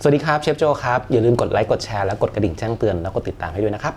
สวัสดีครับเชฟโจครับ อย่าลืมกดไลค์กดแชร์และกดกระดิ่งแจ้งเตือนแล้วกดติดตามให้ด้วยนะครับ